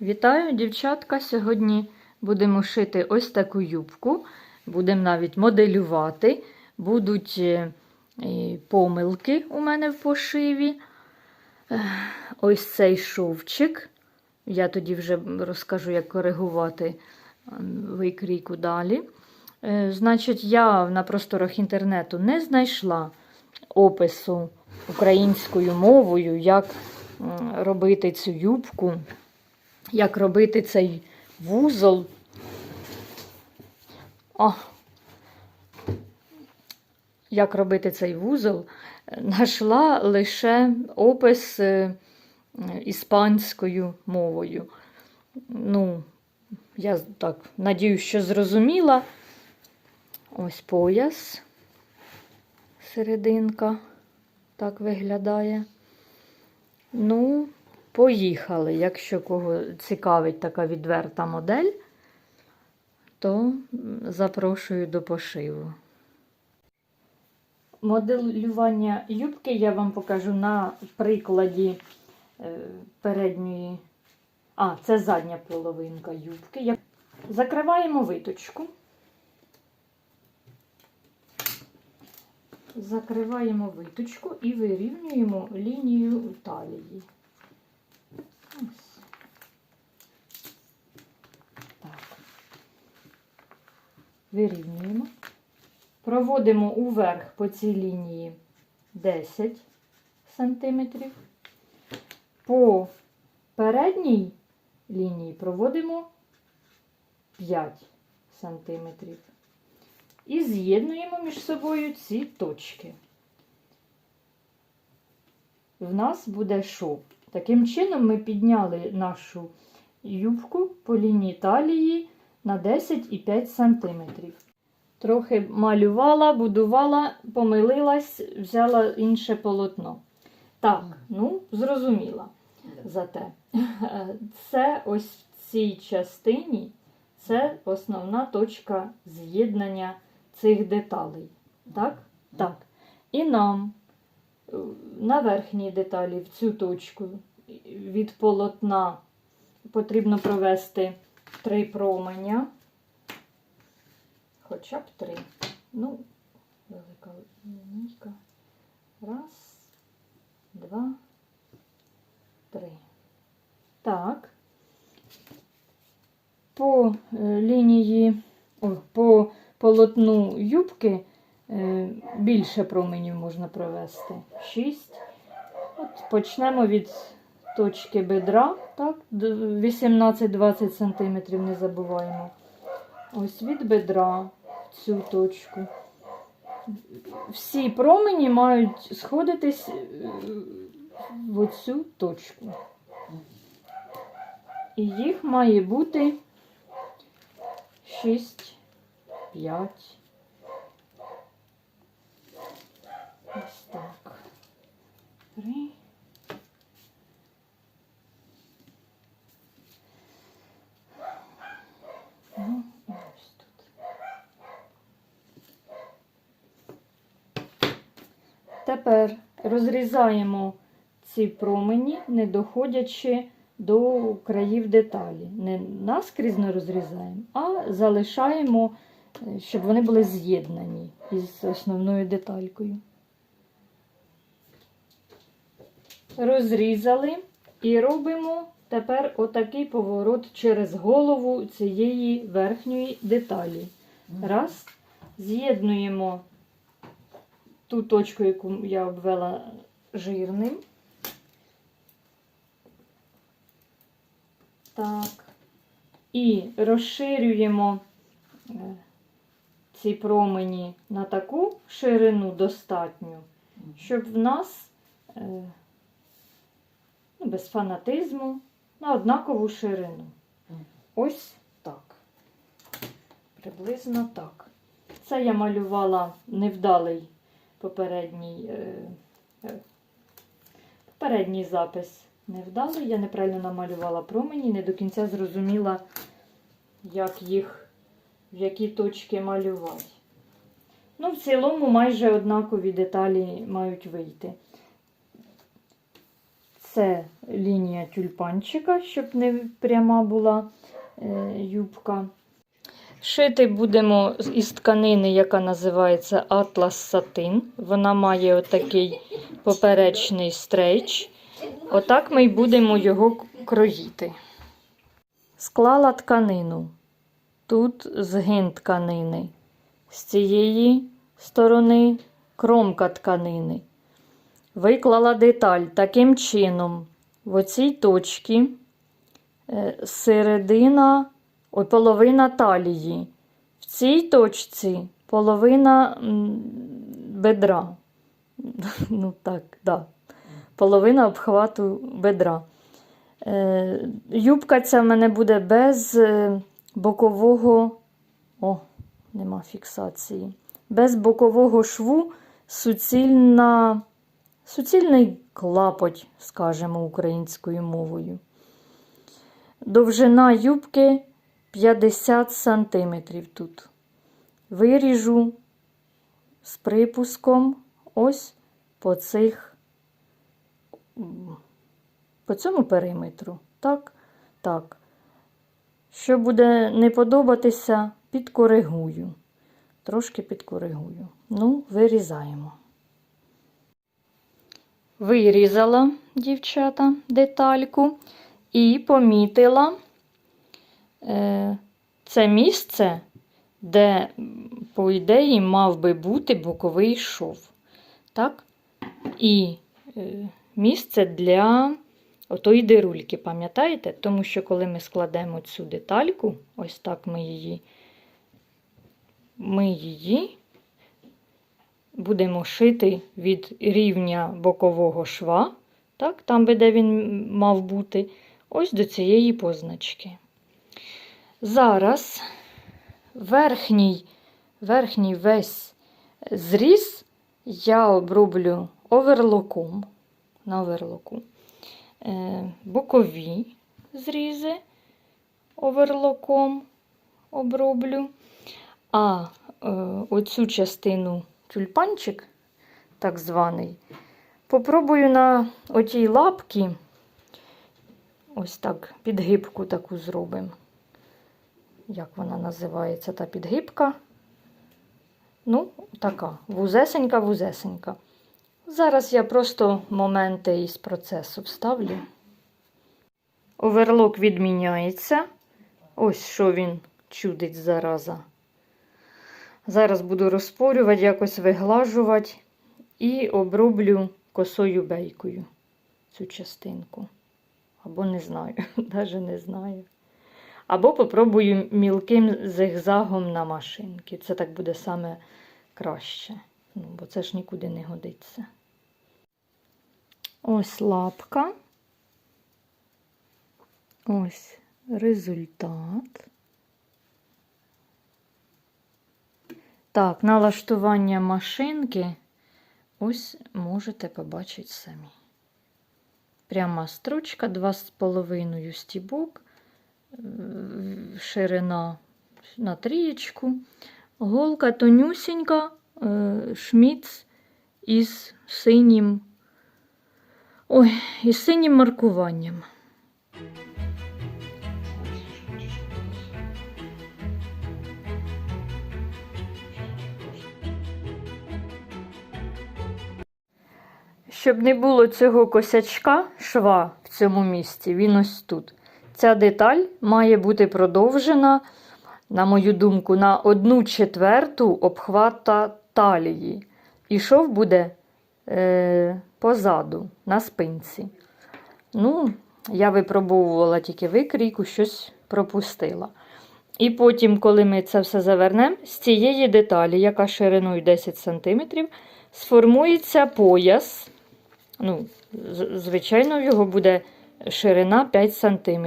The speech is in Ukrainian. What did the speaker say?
Вітаю, дівчатка! Сьогодні будемо шити ось таку юбку. Будемо навіть моделювати. Будуть е, помилки у мене в пошиві. Ось цей шовчик. Я тоді вже розкажу, як коригувати ем, викрійку далі. Е, Значить, я на просторах інтернету не знайшла опису українською мовою, як робити цю юбку як робити цей вузол. О, як робити цей вузол, знайшла лише опис е, іспанською мовою. Ну, я так надію, що зрозуміла. Ось пояс, серединка так виглядає. Ну, Поїхали. Якщо кого цікавить така відверта модель, то запрошую до пошиву. Моделювання юбки я вам покажу на прикладі е, передньої, а, це задня половинка юбки. Закриваємо виточку. Закриваємо виточку і вирівнюємо лінію талії. Так. Вирівнюємо. Проводимо уверх по цій лінії 10 см. По передній лінії проводимо 5 см. І з'єднуємо між собою ці точки. В нас буде шов. Таким чином ми підняли нашу юбку по лінії талії на 10,5 см. Трохи малювала, будувала, помилилась, взяла інше полотно. Так, ну, зрозуміла зате. Це ось в цій частині це основна точка з'єднання цих деталей. Так? Так. І нам на верхній деталі в цю точку від полотна потрібно провести три променя. Хоча б три. Ну, велика лінійка. Раз, два, три. Так. По е, лінії, о, по полотну юбки більше променів можна провести. Шість. От почнемо від точки бедра, так, 18-20 см не забуваємо. Ось від бедра в цю точку. Всі промені мають сходитись е, в оцю точку. І їх має бути 6, 5. Ось так. Три. Ну, і ось тут. Тепер розрізаємо ці промені, не доходячи до країв деталі. Не наскрізно розрізаємо, а залишаємо, е, щоб вони були з'єднані із основною деталькою. Розрізали і робимо тепер отакий поворот через голову цієї верхньої деталі. Раз. З'єднуємо ту точку, яку я обвела жирним. Так. І розширюємо е, ці промені на таку ширину достатню, щоб в нас е, без фанатизму на однакову ширину. Ось так. Приблизно так. Це я малювала невдалий попередній, е, е, попередній запис невдалий. Я неправильно намалювала промені, не до кінця зрозуміла, як їх, в які точки малювати. Ну, в цілому майже однакові деталі мають вийти. Це лінія тюльпанчика, щоб не пряма була е, юбка. Шити будемо із тканини, яка називається Atlas Satin. Вона має отакий поперечний стрейч. Отак ми й будемо його кроїти. Склала тканину. Тут згин тканини. З цієї сторони кромка тканини. Виклала деталь таким чином. В оцій точці е, середина, половина талії. В цій точці половина бедра. Ну так, да. Половина обхвату бедра. Е, юбка ця в мене буде без е, бокового. О, нема фіксації. Без бокового шву суцільна, суцільний клапоть, скажемо українською мовою. Довжина юбки 50 см тут. Виріжу з припуском ось по цих, по цьому периметру. Так, так. Що буде не подобатися, підкоригую. Трошки підкоригую. Ну, вирізаємо. Вирізала, дівчата, детальку і помітила е, це місце, де, по ідеї, мав би бути боковий шов. Так? І е, місце для отої дирульки, пам'ятаєте? Тому що коли ми складемо цю детальку, ось так ми її, ми її будемо шити від рівня бокового шва, так, там би де він мав бути, ось до цієї позначки. Зараз верхній, верхній весь зріз я оброблю оверлоком на оверлоку. Е, бокові зрізи оверлоком оброблю. А е, оцю частину тюльпанчик, так званий, попробую на отій лапці, ось так, підгибку таку зробимо. Як вона називається, та підгибка? Ну, така, вузесенька, вузесенька. Зараз я просто моменти із процесу вставлю. Оверлок відміняється. Ось що він чудить зараза. Зараз буду розпорювати, якось виглажувати і оброблю косою бейкою цю частинку. Або не знаю, навіть не знаю. Або попробую мілким зигзагом на машинки. Це так буде саме краще. Ну, бо це ж нікуди не годиться. Ось лапка. Ось результат. Так, налаштування машинки ось можете побачити самі. Пряма строчка, 2,5 стібок, е, ширина на трієчку, голка тонюсінька, е, шміц із синім, ой, із синім маркуванням. Щоб не було цього косячка шва в цьому місці, він ось тут. Ця деталь має бути продовжена, на мою думку, на одну четверту обхвата талії. І шов буде е, позаду, на спинці. Ну, я випробовувала тільки викрійку, щось пропустила. І потім, коли ми це все завернемо, з цієї деталі, яка шириною 10 см, сформується пояс. Ну, звичайно, його буде ширина 5 см.